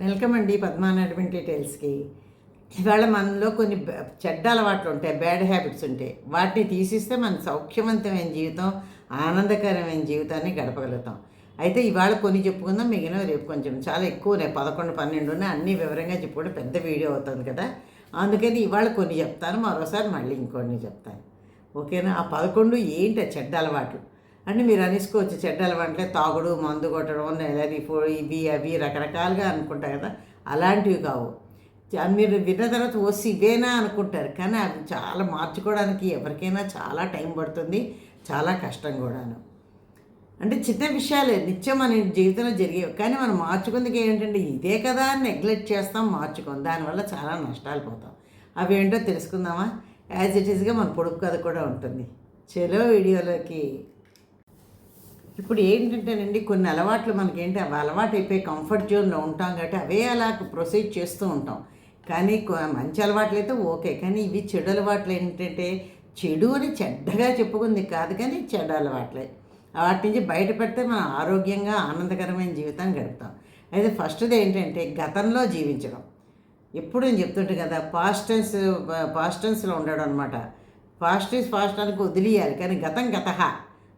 Welcome అండి పద్మానటువంటి డీటెయిల్స్కి. ఇవాళ మనలో కొన్ని బ- చెడ్డ అలవాట్లు ఉంటాయి బ్యాడ్ హ్యాబిట్స్ ఉంటాయి. వాటిని తీసిస్తే మన సౌఖ్యవంతమైన జీవితం ఆనందకరమైన జీవితాన్ని గడపగలుగుతాం. అయితే ఇవాళ కొన్ని చెప్పుకుందాం మిగిలిన రేపు కొంచెం చాలా ఎక్కువనే పదకొండు పన్నెండు ఉన్నాయి. అన్ని వివరంగా చెప్పుకుంటే పెద్ద వీడియో అవుతుంది కదా. అందుకని ఇవాళ కొన్ని చెప్తాను. మరోసారి మళ్ళీ ఇంకొన్ని చెప్తాను. ఓకేనా? ఆ పదకొండు ఏంటి ఆ చెడ్డ అలవాట్లు? అంటే మీరు అనేసుకోవచ్చు చెడ్డ అలవాట్లే తాగుడు మందు కొట్టడం నెలది ఇవి అవి రకరకాలుగా అనుకుంటారు కదా. అలాంటివి కావు. మీరు విన్న తర్వాత వస్తే ఇవేనా అనుకుంటారు. కానీ అవి చాలా మార్చుకోవడానికి ఎవరికైనా చాలా టైం పడుతుంది చాలా కష్టం కూడాను. అంటే చిన్న విషయాలే నిత్యం మన జీవితంలో జరిగేవి. కానీ మనం మార్చుకుందుకు ఏంటంటే ఇదే కదా అని నెగ్లెక్ట్ చేస్తాం మార్చుకోం. దానివల్ల చాలా నష్టాలు పోతాం. అవి ఏంటో తెలుసుకుందామా? యాజ్ ఇట్ ఈస్గా మన పొడుపు కథ కూడా ఉంటుంది. చలో వీడియోలోకి ఇప్పుడు ఏంటంటేనండి కొన్ని అలవాట్లు మనకేంటి అవి అలవాటు అయిపోయి కంఫర్ట్ జోన్లో ఉంటాం కాబట్టి అవే అలా ప్రొసీడ్ చేస్తూ ఉంటాం. కానీ మంచి అలవాట్లు అయితే ఓకే. కానీ ఇవి చెడు అలవాట్లు ఏంటంటే చెడు అని చెడ్డగా చెప్పుకుంది కాదు కానీ చెడు అలవాట్లే. వాటి నుంచి బయటపెడితే మనం ఆరోగ్యంగా ఆనందకరమైన జీవితాన్ని గడుపుతాం. అయితే ఫస్ట్ది ఏంటంటే గతంలో జీవించడం. ఎప్పుడు నేను చెప్తుంటే కదా పాస్టెన్స్ పాస్టెన్స్లో ఉండడం అనమాట పాస్టెన్స్ పాస్టానికి వదిలియాలి వదిలేయాలి. కానీ గతం గతహ.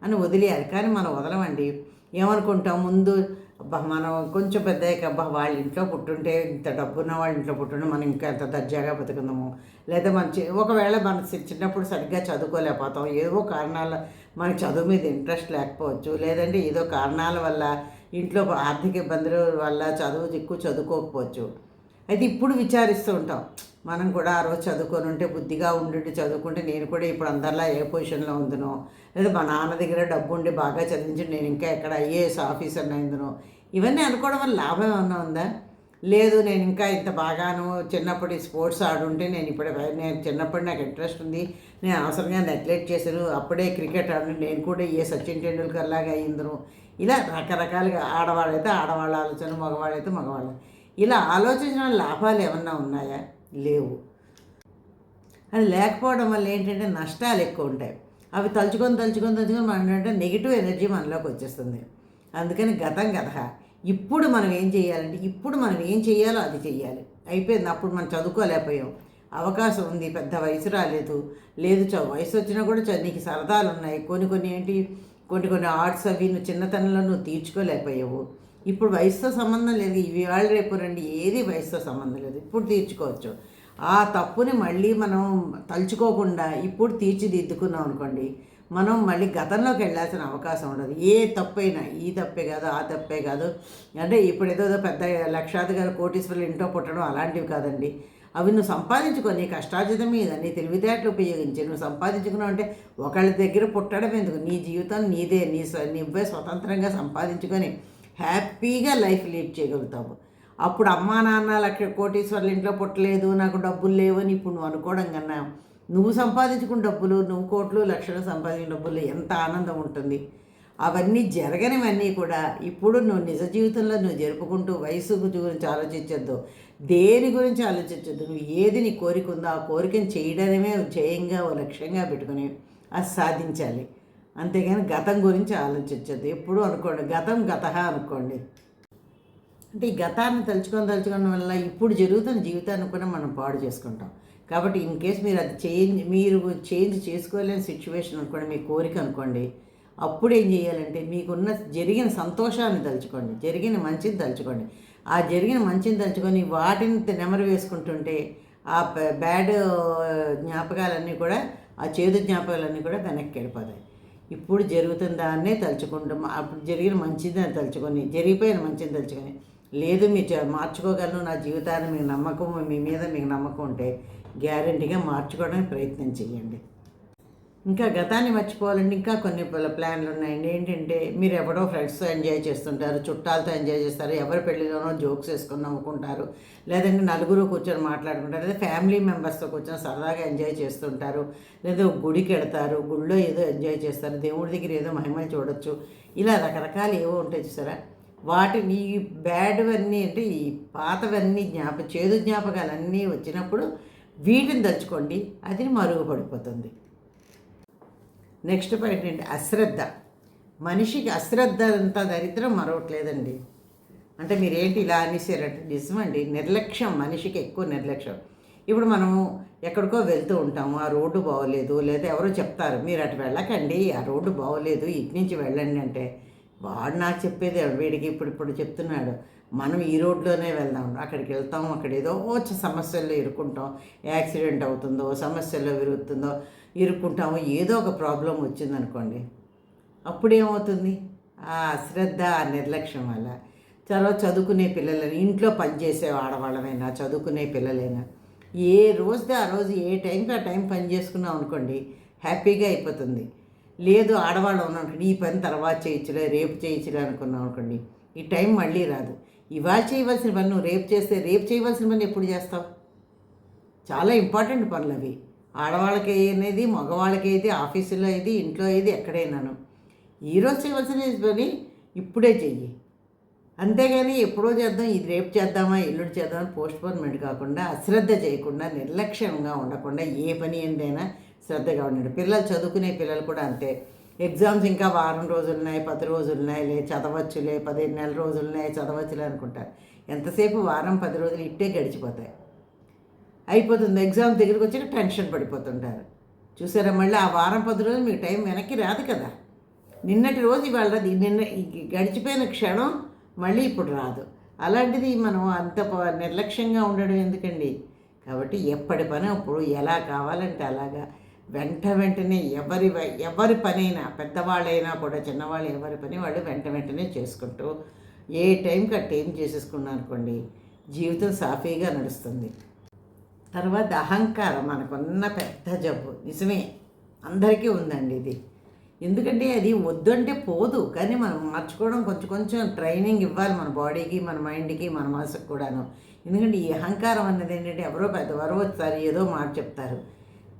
అని వదిలేయాలి. కానీ మనం వదలమండి. ఏమనుకుంటాం? ముందు అబ్బా మనం కొంచెం పెద్ద అబ్బా వాళ్ళ ఇంట్లో పుట్టుంటే ఇంత డబ్బున్న వాళ్ళ ఇంట్లో పుట్టుంటే మనం ఇంకా ఎంత దర్జాగా బతుకుందాము లేదా మన ఒకవేళ మన చిన్నప్పుడు సరిగ్గా చదువుకోలేకపోతాం. ఏవో కారణాల మనకి చదువు మీద ఇంట్రెస్ట్ లేకపోవచ్చు. లేదంటే ఏదో కారణాల వల్ల ఇంట్లో ఆర్థిక ఇబ్బందుల వల్ల చదువు ఎక్కువ చదువుకోకపోవచ్చు. అయితే ఇప్పుడు విచారిస్తూ ఉంటాం. మనం కూడా ఆ రోజు చదువుకొని ఉంటే బుద్ధిగా ఉండి చదువుకుంటే నేను కూడా ఇప్పుడు అందరిలా ఏ పొజిషన్లో ఉందునో లేదా మా నాన్న దగ్గర డబ్బు ఉండి బాగా చదివించి నేను ఇంకా ఎక్కడ ఐఏఎస్ ఆఫీసర్ అయిందునో ఇవన్నీ అనుకోవడం వల్ల లాభం ఏమన్నా ఉందా? లేదు నేను ఇంకా ఇంత బాగాను చిన్నప్పటి స్పోర్ట్స్ ఆడుంటే నేను ఇప్పుడు నేను చిన్నప్పుడు నాకు ఇంట్రెస్ట్ ఉంది నేను అవసరంగా నెగ్లెక్ట్ చేశాను అప్పుడే క్రికెట్ ఆడు నేను కూడా ఏ సచిన్ టెండూల్కర్ లాగా అయ్యిందను ఇలా రకరకాలుగా ఆడవాళ్ళైతే ఆడవాళ్ళ ఆలోచన మగవాళ్ళైతే మగవాళ్ళు ఇలా ఆలోచించిన లాభాలు ఏమన్నా ఉన్నాయా? లేవు. అది లేకపోవడం వల్ల ఏంటంటే నష్టాలు ఎక్కువ ఉంటాయి. అవి తలుచుకొని తలుచుకొని తలుచుకొని మనం అంటే నెగిటివ్ ఎనర్జీ మనలోకి వచ్చేస్తుంది. అందుకని గతం గత ఇప్పుడు మనం ఏం చేయాలంటే ఇప్పుడు మనం ఏం చేయాలో అది చేయాలి. అయిపోయింది. అప్పుడు మనం చదువుకోలేకపోయాం. అవకాశం ఉంది. పెద్ద వయసు రాలేదు. లేదు చ వయసు వచ్చినా కూడా చ- నీకు సరదాలు ఉన్నాయి. కొన్ని కొన్ని ఏంటి కొన్ని కొన్ని ఆర్ట్స్ అవి నువ్వు చిన్నతనంలో నువ్వు తీర్చుకోలేకపోయావు. ఇప్పుడు వయసుతో సంబంధం లేదు. ఇవి వాళ్ళు రేపు రండి. ఏది వయసుతో సంబంధం లేదు. ఇప్పుడు తీర్చుకోవచ్చు. ఆ తప్పుని మళ్ళీ మనం తలుచుకోకుండా ఇప్పుడు తీర్చిదిద్దుకున్నాం అనుకోండి మనం మళ్ళీ గతంలోకి వెళ్ళాల్సిన అవకాశం ఉండదు. ఏ తప్పైనా ఈ తప్పే కాదు ఆ తప్పే కాదు. అంటే ఇప్పుడు ఏదో పెద్ద లక్షాధికారి కోటీశ్వరులు ఇంట్లో పుట్టడం అలాంటివి కాదండి. అవి నువ్వు సంపాదించుకొని కష్టార్జితం మీద నీ తెలివితేటలు ఉపయోగించి నువ్వు సంపాదించుకున్నావు అంటే ఒకళ్ళ దగ్గర పుట్టడం ఎందుకు? నీ జీవితం నీదే. నీ నువ్వే స్వతంత్రంగా సంపాదించుకొని హ్యాపీగా లైఫ్ లీడ్ చేయగలుగుతాము. అప్పుడు అమ్మా నాన్న లక్ష కోటీశ్వర్లు ఇంట్లో పుట్టలేదు నాకు డబ్బులు లేవని ఇప్పుడు నువ్వు అనుకోవడం కన్నా నువ్వు సంపాదించుకున్న డబ్బులు నువ్వు కోట్లు లక్షలు సంపాదించిన డబ్బులు ఎంత ఆనందం ఉంటుంది? అవన్నీ జరగనివన్నీ కూడా ఇప్పుడు నువ్వు నిజ జీవితంలో నువ్వు జరుపుకుంటూ వయసు గురించి ఆలోచించొద్దు. దేని గురించి ఆలోచించొద్దు? నువ్వు ఏది నీ కోరిక ఉందో ఆ కోరికను చేయడమే జయంగా ఓ లక్ష్యంగా పెట్టుకుని అది సాధించాలి. అంతేగాని గతం గురించి ఆలోచించద్దు. ఎప్పుడు అనుకోండి గతం గత అనుకోండి. అంటే ఈ గతాన్ని తలుచుకొని తలుచుకోవడం వల్ల ఇప్పుడు జరుగుతున్న జీవితాన్ని కూడా మనం పాడు చేసుకుంటాం. కాబట్టి ఇన్ కేస్ మీరు అది చేంజ్ మీరు చేంజ్ చేసుకోలేని సిచ్యువేషన్ అనుకోండి మీ కోరిక అనుకోండి అప్పుడు ఏం చేయాలంటే మీకున్న జరిగిన సంతోషాన్ని తలుచుకోండి జరిగిన మంచిని తలుచుకోండి. ఆ జరిగిన మంచిని తలుచుకొని వాటిని నెమరు వేసుకుంటుంటే ఆ బ్యాడ్ జ్ఞాపకాలన్నీ కూడా ఆ చేదు జ్ఞాపకాలన్నీ కూడా వెనక్కి వెళ్ళిపోతాయి. ఇప్పుడు జరుగుతున్న దాన్నే తలుచుకుంటాం అప్పుడు జరిగిన మంచిది అని తలుచుకొని జరిగిపోయిన మంచిని తలుచుకొని లేదు మీరు మార్చుకోగలను నా జీవితాన్ని మీకు నమ్మకం మీ మీద మీకు నమ్మకం ఉంటే గ్యారంటీగా మార్చుకోవడానికి ప్రయత్నం చేయండి ఇంకా గతాన్ని మర్చిపోవాలంటే ఇంకా కొన్ని ప్లాన్లు ఉన్నాయండి ఏంటంటే మీరు ఎవడో ఫ్రెండ్స్తో ఎంజాయ్ చేస్తుంటారు చుట్టాలతో ఎంజాయ్ చేస్తారు ఎవరి పెళ్ళిలోనో జోక్స్ వేసుకొని నవ్వుకుంటారు లేదంటే నలుగురు కూర్చొని మాట్లాడుకుంటారు లేదా ఫ్యామిలీ మెంబర్స్తో కూర్చొని సరదాగా ఎంజాయ్ చేస్తుంటారు లేదా గుడికి వెడతారు గుడిలో ఏదో ఎంజాయ్ చేస్తారు దేవుడి దగ్గర ఏదో మహిమలు చూడొచ్చు. ఇలా రకరకాలు ఏవో ఉంటాయి చూసారా? వాటిని ఈ బ్యాడ్వన్నీ అంటే ఈ పాతవన్నీ జ్ఞాప చేదు జ్ఞాపకాలన్నీ వచ్చినప్పుడు వీటిని తలుచుకోండి అది మరుగుపడిపోతుంది. నెక్స్ట్ పాయింట్ ఏంటి? అశ్రద్ధ. మనిషికి అశ్రద్ధ అంత దరిద్రం మరవట్లేదండి అంటే మీరేంటి ఇలా అనేసారంటే నిజమండి నిర్లక్ష్యం మనిషికి ఎక్కువ నిర్లక్ష్యం. ఇప్పుడు మనము ఎక్కడికో వెళ్తూ ఉంటాము ఆ రోడ్డు బాగోలేదు లేదా ఎవరో చెప్తారు మీరు అటు వెళ్ళకండి ఆ రోడ్డు బాగోలేదు ఇటు నుంచి వెళ్ళండి అంటే వాడు నాకు చెప్పేది వీడికి ఇప్పుడు ఇప్పుడు చెప్తున్నాడు. మనం ఈ రోడ్లోనే వెళ్దాం అక్కడికి వెళ్తాం అక్కడ ఏదో వచ్చి సమస్యల్లో ఇరుక్కుంటాం. యాక్సిడెంట్ అవుతుందో సమస్యల్లో విరుగుతుందో ఇరుక్కుంటాము ఏదో ఒక ప్రాబ్లం వచ్చిందనుకోండి అప్పుడేమవుతుంది? ఆ అశ్రద్ధ ఆ నిర్లక్ష్యం వల్ల. తర్వాత చదువుకునే పిల్లలని ఇంట్లో పనిచేసే ఆడవాళ్ళమైనా చదువుకునే పిల్లలైనా ఏ రోజుది ఆ రోజు ఏ టైంకి ఆ టైం పని చేసుకున్నాం అనుకోండి హ్యాపీగా అయిపోతుంది. లేదు ఆడవాళ్ళు ఉన్నాం ఈ పని తర్వాత చేయొచ్చులే రేపు చేయొచ్చులే అనుకున్నాం అనుకోండి ఈ టైం మళ్ళీ రాదు. ఇవాళ చేయవలసిన పని నువ్వు రేపు చేస్తే రేపు చేయవలసిన పని ఎప్పుడు చేస్తావు? చాలా ఇంపార్టెంట్ పనులు అవి ఆడవాళ్ళకి అనేది మగవాళ్ళకి అయితే ఆఫీసులో అయితే ఇంట్లో అయితే ఎక్కడైనాను. ఈరోజు చేయవలసిన పని ఇప్పుడే చెయ్యి. అంతేగాని ఎప్పుడో చేద్దాం ఇది రేపు చేద్దామా ఎల్లుండి చేద్దామా పోస్ట్పోన్మెంట్ కాకుండా అశ్రద్ధ చేయకుండా నిర్లక్ష్యంగా ఉండకుండా ఏ పని ఏందైనా శ్రద్ధగా ఉండండి. పిల్లలు చదువుకునే పిల్లలు కూడా అంతే. ఎగ్జామ్స్ ఇంకా వారం రోజులున్నాయి పది రోజులున్నాయి లే చదవచ్చులే పదిహేను నెల రోజులున్నాయి చదవచ్చులే అనుకుంటారు. ఎంతసేపు వారం పది రోజులు ఇట్టే గడిచిపోతాయి. అయిపోతుంది. ఎగ్జామ్ దగ్గరికి వచ్చాక టెన్షన్ పడిపోతుంటారు. చూసారా మళ్ళీ ఆ వారం పది రోజులు మీకు టైం వెనక్కి రాదు కదా. నిన్నటి రోజు ఇవాళ రాదు. నిన్న గడిచిపోయిన క్షణం మళ్ళీ ఇప్పుడు రాదు. అలాంటిది మనం అంత నిర్లక్ష్యంగా ఉండడం ఎందుకండి? కాబట్టి ఎప్పటి పని అప్పుడు ఎలా కావాలంటే అలాగా. వెంట వెంటనే ఎవరి ఎవరి పనైనా పెద్దవాళ్ళైనా కూడా చిన్నవాళ్ళు ఎవరి పని వాళ్ళు వెంట వెంటనే చేసుకుంటూ ఏ టైంకి ఆ టైం చేసేసుకున్నారు అనుకోండి జీవితం సాఫీగా నడుస్తుంది. తర్వాత అహంకారం మనకున్న పెద్ద జబ్బు. నిజమే. అందరికీ ఉందండి ఇది. ఎందుకంటే అది వద్దు అంటే పోదు. కానీ మనం మార్చుకోవడం కొంచెం కొంచెం ట్రైనింగ్ ఇవ్వాలి మన బాడీకి మన మైండ్కి మన మనసుకు కూడాను. ఎందుకంటే ఈ అహంకారం అన్నది ఏంటంటే ఎవరో పెద్దవారో వస్తారు ఏదో మాట చెప్తారు.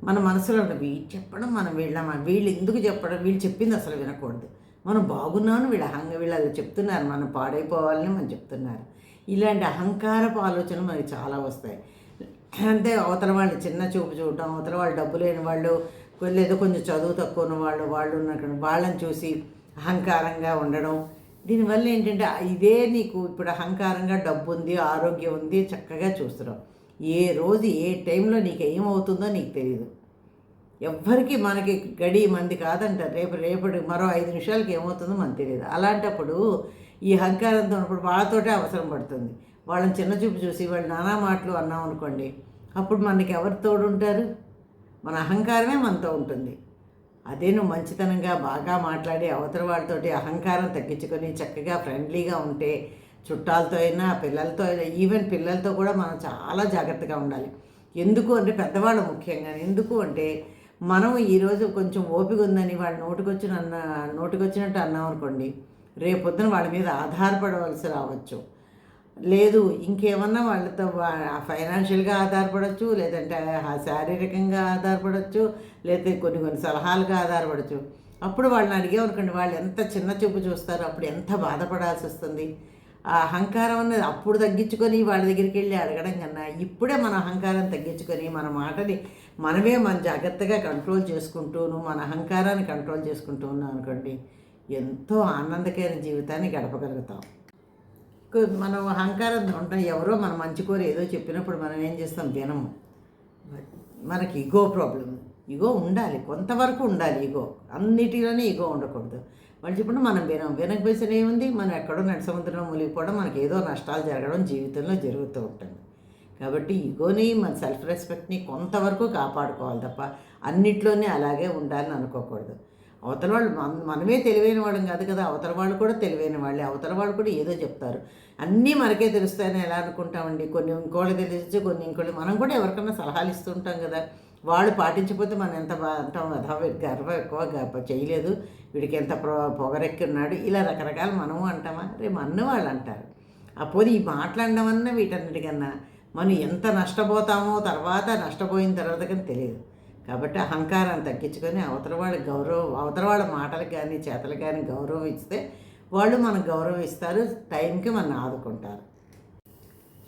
మన మనసులో ఉన్న వీళ్ళు చెప్పడం మనం వీళ్ళ వీళ్ళు ఎందుకు చెప్పడం? వీళ్ళు చెప్పింది అసలు వినకూడదు. మనం బాగున్నాను వీళ్ళ అహంగ వీళ్ళు అది చెప్తున్నారు. మనం పాడైపోవాలని మనం చెప్తున్నారు. ఇలాంటి అహంకారపు ఆలోచనలు మనకి చాలా వస్తాయి. అంతే అవతల వాళ్ళు చిన్న చూపు చూడటం అవతల వాళ్ళు డబ్బు లేని వాళ్ళు లేదా కొంచెం చదువు తక్కువ ఉన్న వాళ్ళు వాళ్ళు ఉన్నటువంటి వాళ్ళని చూసి అహంకారంగా ఉండడం. దీనివల్ల ఏంటంటే ఇదే నీకు ఇప్పుడు అహంకారంగా డబ్బు ఉంది ఆరోగ్యం ఉంది చక్కగా చూస్తున్నావు. ఏ రోజు ఏ టైంలో నీకు ఏమవుతుందో నీకు తెలియదు ఎవ్వరికి మనకి గడి మంది కాదంటారు రేపు రేపటి మరో ఐదు నిమిషాలకి ఏమవుతుందో మనకు తెలియదు అలాంటప్పుడు ఈ అహంకారంతో ఉన్నప్పుడు వాళ్ళతోటే అవసరం పడుతుంది. వాళ్ళని చిన్న చూపు చూసి వాళ్ళు నానా మాటలు అన్నాం అనుకోండి అప్పుడు మనకి ఎవరు తోడుంటారు? మన అహంకారమే మనతో ఉంటుంది. అదే నువ్వు మంచితనంగా బాగా మాట్లాడి అవతల వాళ్ళతోటి అహంకారం తగ్గించుకొని చక్కగా ఫ్రెండ్లీగా ఉంటే చుట్టాలతో అయినా పిల్లలతో అయినా ఈవెన్ పిల్లలతో కూడా మనం చాలా జాగ్రత్తగా ఉండాలి. ఎందుకు అంటే పెద్దవాళ్ళు ముఖ్యంగా ఎందుకు అంటే మనం ఈరోజు కొంచెం ఓపిక ఉందని వాళ్ళు నోటికొచ్చిన అన్న నోటికొచ్చినట్టు అన్నాం అనుకోండి రేపొద్దున వాళ్ళ మీద ఆధారపడవలసి రావచ్చు. లేదు ఇంకేమన్నా వాళ్ళతో ఫైనాన్షియల్గా ఆధారపడవచ్చు లేదంటే శారీరకంగా ఆధారపడవచ్చు లేకపోతే కొన్ని కొన్ని సలహాలుగా ఆధారపడవచ్చు అప్పుడు వాళ్ళని అడిగామనుకోండి వాళ్ళు ఎంత చిన్న చూపు చూస్తారో అప్పుడు ఎంత బాధపడాల్సి వస్తుంది? ఆ అహంకారం అనేది అప్పుడు తగ్గించుకొని వాళ్ళ దగ్గరికి వెళ్ళి అడగడం కన్నా ఇప్పుడే మన అహంకారం తగ్గించుకొని మన మాటని మనమే మన జాగ్రత్తగా కంట్రోల్ చేసుకుంటూను మన అహంకారాన్ని కంట్రోల్ చేసుకుంటూ ఉన్నాం అనుకోండి ఎంతో ఆనందకర జీవితాన్ని గడపగలుగుతాం. మనం అహంకారం ఉంటాం ఎవరో మన మంచి కోరి ఏదో చెప్పినప్పుడు మనం ఏం చేస్తాం? వినము. మనకి ఈగో ప్రాబ్లం ఈగో ఉండాలి. కొంతవరకు ఉండాలి ఈగో అన్నిటిలోనే ఈగో ఉండకూడదు. వాళ్ళు చెప్పిన మనం వినం వినకపోయిన ఏముంది? మనం ఎక్కడో నడి సముద్రంలో మునిగిపోవడం మనకి ఏదో నష్టాలు జరగడం జీవితంలో జరుగుతూ ఉంటుంది. కాబట్టి ఈగోని మన సెల్ఫ్ రెస్పెక్ట్ని కొంతవరకు కాపాడుకోవాలి తప్ప అన్నిట్లోనే అలాగే ఉండాలని అనుకోకూడదు. అవతల వాళ్ళు మన- మనమే తెలివైన వాళ్ళం కాదు కదా అవతల వాళ్ళు కూడా తెలివైన వాళ్ళే అవతల వాళ్ళు కూడా ఏదో చెప్తారు. అన్నీ మనకే తెలుస్తాయని ఎలా అనుకుంటామండి? కొన్ని ఇంకోళ్ళు తెలియచ్చు కొన్ని ఇంకోళ్ళు మనం కూడా ఎవరికైనా సలహాలు ఇస్తుంటాం కదా. వాళ్ళు పాటించకపోతే మనం ఎంత బా అంటాం కదా గర్వం ఎక్కువ చేయలేదు. వీడికి ఎంత పొ పొగరెక్కి ఉన్నాడు ఇలా రకరకాల మనము అంటామా? రేపు అన్న వాళ్ళు అంటారు. అప్పుడు ఈ మాట్లాడడం అన్న వీటన్నిటికన్నా మనం ఎంత నష్టపోతామో తర్వాత నష్టపోయిన తర్వాత కానీ తెలియదు. కాబట్టి అహంకారాన్ని తగ్గించుకొని అవతల వాళ్ళ గౌరవం అవతల వాళ్ళ మాటలకు కానీ చేతలకు కానీ గౌరవం ఇస్తే వాళ్ళు మనకు గౌరవం ఇస్తారు టైంకి మనం ఆదుకుంటారు.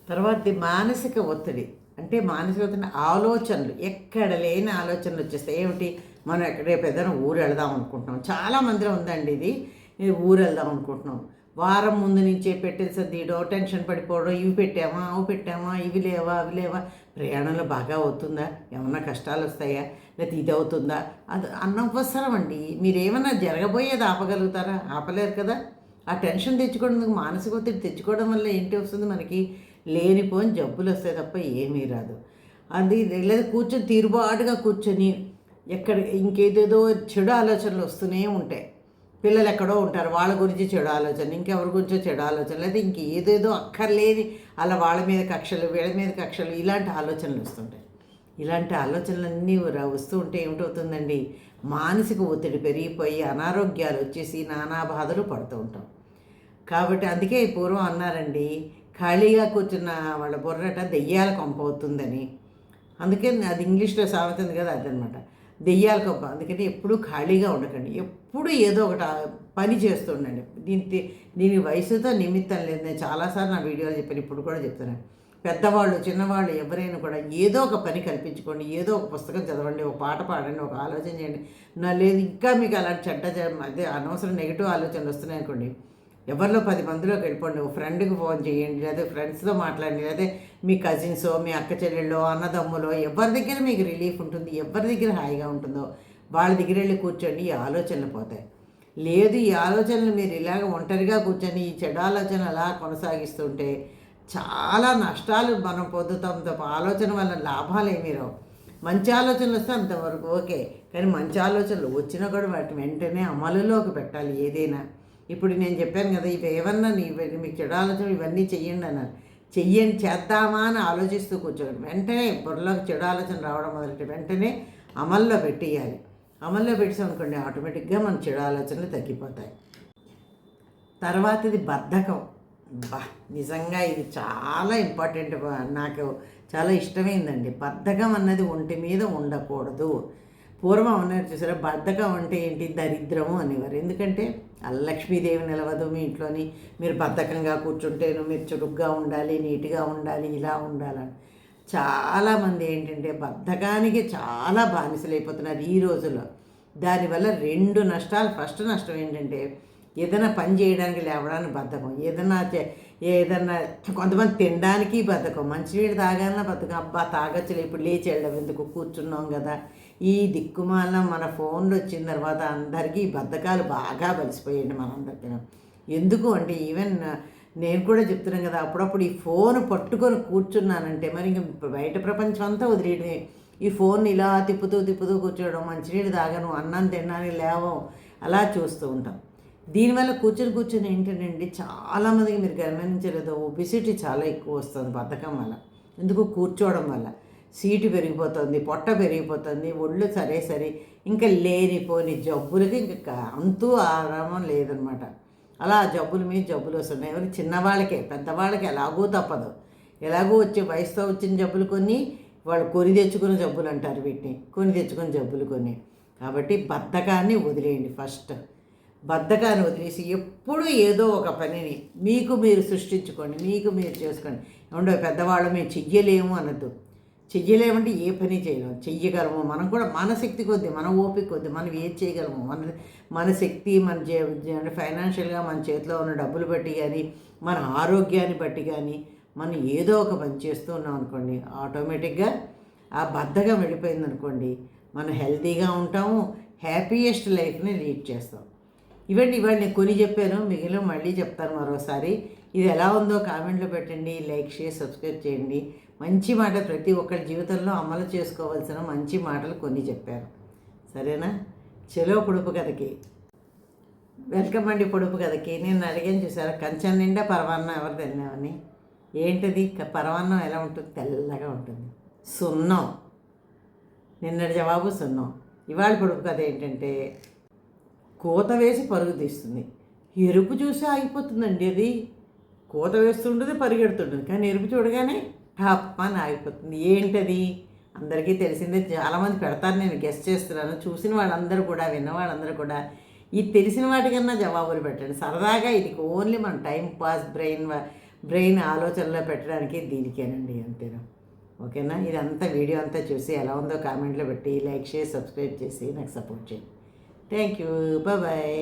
తర్వాత మానసిక ఒత్తిడి. అంటే మానసిక ఒత్తిడి ఆలోచనలు ఎక్కడ లేని ఆలోచనలు వచ్చేస్తాయి. ఏమిటి? మనం ఎక్కడ రేపు ఏదైనా ఊరు వెళదాం అనుకుంటున్నాం. చాలా మందిలో ఉందండి ఇది. ఊరు వెళ్దాం అనుకుంటున్నాం. వారం ముందు నుంచే పెట్టేసి సర్దియడం టెన్షన్ పడిపోవడం ఇవి పెట్టామా అవి పెట్టామా ఇవి లేవా అవి లేవా. ప్రయాణంలో బాగా అవుతుందా? ఏమన్నా కష్టాలు వస్తాయా? లేకపోతే ఇది అవుతుందా? అది అనవసరం అండి మీరు ఏమన్నా జరగబోయేది ఆపగలుగుతారా? ఆపలేరు కదా. ఆ టెన్షన్ తెచ్చుకోవడం మానసిక ఒత్తిడి తెచ్చుకోవడం వల్ల ఏంటి వస్తుంది మనకి? లేనిపోని జబ్బులు వస్తాయి తప్ప ఏమీ రాదు. అది లేదా కూర్చొని తీరుబాటుగా కూర్చొని ఎక్కడ ఇంకేదేదో చెడు ఆలోచనలు వస్తూనే ఉంటాయి. పిల్లలు ఎక్కడో ఉంటారు వాళ్ళ గురించి చెడు ఆలోచన ఇంకెవరి గురించో చెడు ఆలోచన లేదా ఇంక ఏదేదో అక్కర్లేని అలా వాళ్ళ మీద కక్షలు వీళ్ళ మీద కక్షలు ఇలాంటి ఆలోచనలు వస్తుంటాయి. ఇలాంటి ఆలోచనలన్నీ వస్తూ ఉంటే ఏమిటవుతుందండి? మానసిక ఒత్తిడి పెరిగిపోయి అనారోగ్యాలు వచ్చేసి నానా బాధలు పడుతూ ఉంటాం. కాబట్టి అందుకే పూర్వం అన్నారండి ఖాళీగా కూర్చున్న వాళ్ళ బుర్రట దెయ్యాల కొంప అవుతుందని. అందుకే అది ఇంగ్లీష్లో సామెత ఉంది కదా అదనమాట. దెయ్యాల కొంప అందుకని ఎప్పుడూ ఖాళీగా ఉండకండి. ఎప్పుడు ఏదో ఒకటి పని చేస్తుండండి దీనికి దీని వయసుతో నిమిత్తం లేదు. నేను చాలాసార్లు నా వీడియోలు చెప్పాను ఇప్పుడు కూడా చెప్తున్నాను. పెద్దవాళ్ళు చిన్నవాళ్ళు ఎవరైనా కూడా ఏదో ఒక పని కల్పించుకోండి. ఏదో ఒక పుస్తకం చదవండి ఒక పాట పాడండి ఒక ఆలోచన చేయండి. నా లేదు ఇంకా మీకు అలాంటి చెడ్డ అదే అనవసరం నెగిటివ్ ఆలోచనలు వస్తున్నాయి అనుకోండి. ఎవరిలో పది మందిలోకి వెళ్ళిపోండి. ఒక ఫ్రెండ్కి ఫోన్ చేయండి లేదా ఫ్రెండ్స్తో మాట్లాడండి లేదా మీ కజిన్సో మీ అక్క చెల్లెళ్ళు అన్నదమ్ములో ఎవరి దగ్గర మీకు రిలీఫ్ ఉంటుంది ఎవరి దగ్గర హాయిగా ఉంటుందో వాళ్ళ దగ్గర వెళ్ళి కూర్చోండి ఈ ఆలోచనలు పోతాయి. లేదు ఈ ఆలోచనలు మీరు ఇలాగ ఒంటరిగా కూర్చొని ఈ చెడు ఆలోచన అలా కొనసాగిస్తుంటే చాలా నష్టాలు మనం పొందుతాం. తప్ప ఆలోచన వల్ల లాభాలు ఏమీ రావు. మంచి ఆలోచనలు వస్తే అంతవరకు ఓకే. కానీ మంచి ఆలోచనలు వచ్చినా కూడా వాటి వెంటనే అమలులోకి పెట్టాలి ఏదైనా. ఇప్పుడు నేను చెప్పాను కదా ఇవి ఏమన్నా నీ- మీకు చెడు ఇవన్నీ చెయ్యండి అన్నాను చెయ్యండి చేద్దామా అని ఆలోచిస్తూ కూర్చోండి. వెంటనే బుర్రలోకి చెడు ఆలోచన రావడం మొదలెట్టి వెంటనే అమల్లో పెట్టేయాలి. అమల్లో పెట్టాం అనుకోండి ఆటోమేటిక్గా మన చెడు ఆలోచనలు తగ్గిపోతాయి. తర్వాతది బద్ధకం. బా నిజంగా ఇది చాలా ఇంపార్టెంట్. నాకు చాలా ఇష్టమైందండి. బద్ధకం అన్నది ఒంటి మీద ఉండకూడదు. పూర్వం ఉన్నారు చూసారా? బద్ధకం అంటే ఏంటి? దరిద్రము అనేవారు. ఎందుకంటే ఆ లక్ష్మీదేవి నిలవదు మీ ఇంట్లోని. మీరు బద్ధకంగా కూర్చుంటేను మీరు చురుగ్గా ఉండాలి నీట్గా ఉండాలి ఇలా ఉండాలని. చాలామంది ఏంటంటే బద్ధకానికి చాలా బానిసలైపోతున్నారు ఈ రోజుల్లో. దానివల్ల రెండు నష్టాలు. ఫస్ట్ నష్టం ఏంటంటే ఏదైనా పని చేయడానికి లేవడానికి బద్ధకం. ఏదైనా చే- ఏదైనా కొంతమంది తినడానికి బద్ధకం. మంచినీళ్ళు తాగాలన్నా బద్ధకం. అబ్బా తాగొచ్చులే ఇప్పుడు లేచి వెళ్ళడం ఎందుకు? కూర్చున్నాం కదా. ఈ దిక్కుమాల మన ఫోన్లు వచ్చిన తర్వాత అందరికీ బద్ధకాలు బాగా బలిసిపోయాయండి మనందరికీ ఎందుకు అంటే ఈవెన్ నేను కూడా చెప్తున్నాను కదా అప్పుడప్పుడు ఈ ఫోన్ పట్టుకొని కూర్చున్నానంటే మరి ఇంక బయట ప్రపంచం అంతా వదిలేయడమే. ఈ ఫోన్ ఇలా తిప్పుతూ తిప్పుతూ కూర్చోవడం మంచినీళ్ళు తాగను అన్నం తినడానికి లేవం అలా చూస్తూ ఉంటాం. దీనివల్ల కూర్చొని కూర్చొని ఏంటంటే చాలామందికి మీరు గమనించలేదు ఒబిసిటీ చాలా ఎక్కువ వస్తుంది బద్ధకం వల్ల. ఎందుకు? కూర్చోవడం వల్ల. సీటు పెరిగిపోతుంది పొట్ట పెరిగిపోతుంది ఒళ్ళు సరే సరే ఇంకా లేనిపోని జబ్బులకి ఇంకా అంతూ ఆరామం లేదనమాట. అలా జబ్బుల మీద జబ్బులు వస్తున్నాయి. ఎవరి చిన్నవాళ్ళకే పెద్దవాళ్ళకి ఎలాగో తప్పదు. ఎలాగో వచ్చే వయసుతో వచ్చిన జబ్బులు కొన్ని వాళ్ళు కొని తెచ్చుకున్న జబ్బులు అంటారు వీటిని. కొని తెచ్చుకున్న జబ్బులు కొన్ని. కాబట్టి బద్ధకాన్ని వదిలేయండి ఫస్ట్. బద్ధకాన్ని వదిలేసి ఎప్పుడూ ఏదో ఒక పనిని మీకు మీరు సృష్టించుకోండి మీకు మీరు చేసుకోండి. ఏమండో పెద్దవాళ్ళు మేము చెయ్యలేము అనద్దు. చెయ్యలేమంటే ఏ పని చేయలేము చెయ్యగలము. మనం కూడా మన శక్తి కొద్ది మన ఓపిక కొద్ది మనం ఏది చేయగలము? మన మన శక్తి మన చే ఫైనాన్షియల్గా మన చేతిలో ఉన్న డబ్బులు బట్టి కానీ మన ఆరోగ్యాన్ని బట్టి కానీ మనం ఏదో ఒక పని చేస్తూ ఉన్నాం అనుకోండి ఆటోమేటిక్గా ఆ బద్ధకం వెళ్ళిపోయింది అనుకోండి మనం హెల్తీగా ఉంటాము హ్యాపీయెస్ట్ లైఫ్ని లీడ్ చేస్తాం. ఇవన్నీ ఇవాళ నేను కొని చెప్పాను మిగిలిన మళ్ళీ చెప్తాను మరోసారి. ఇది ఎలా ఉందో కామెంట్లో పెట్టండి లైక్ షేర్ సబ్స్క్రైబ్ చేయండి. మంచి మాట ప్రతి ఒక్కరి జీవితంలో అమలు చేసుకోవాల్సిన మంచి మాటలు కొన్ని చెప్పారు. సరేనా? చెలో పొడుపు కథకి. వెల్కమ్ అండి పొడుపు కథకి. నేను అడిగాను చూసారా కంచం నిండా పరమాన్నం ఎవరు తిన్నామని ఏంటిది? పరవాన్నం పరమాన్నం ఎలా ఉంటుంది? తెల్లగా ఉంటుంది. సున్నం. నిన్నటి జవాబు సున్నం. ఇవాళ పొడుపు కథ ఏంటంటే కూత వేసి పరుగు తీస్తుంది. ఎరుపు చూసి ఆగిపోతుందండి అది. కూత వేస్తుంటుంది పరిగెడుతుంటుంది. కానీ ఎరుపు చూడగానే టప్ అని ఆగిపోతుంది. ఏంటది? అందరికీ తెలిసిందే చాలామంది పెడతారు నేను గెస్ట్ చేస్తున్నాను. చూసిన వాళ్ళందరూ కూడా విన్న వాళ్ళందరూ కూడా ఈ తెలిసిన వాటికన్నా జవాబులు పెట్టండి. సరదాగా ఇది ఓన్లీ మన టైం పాస్ బ్రెయిన్ బ్రెయిన్ ఆలోచనలో పెట్టడానికి దీనికేనండి అంతేనా? ఓకేనా? ఇదంతా వీడియో అంతా చూసి ఎలా ఉందో కామెంట్లో పెట్టి లైక్ చేసి సబ్స్క్రైబ్ చేసి నాకు సపోర్ట్ చేయండి థ్యాంక్ యూ బాయ్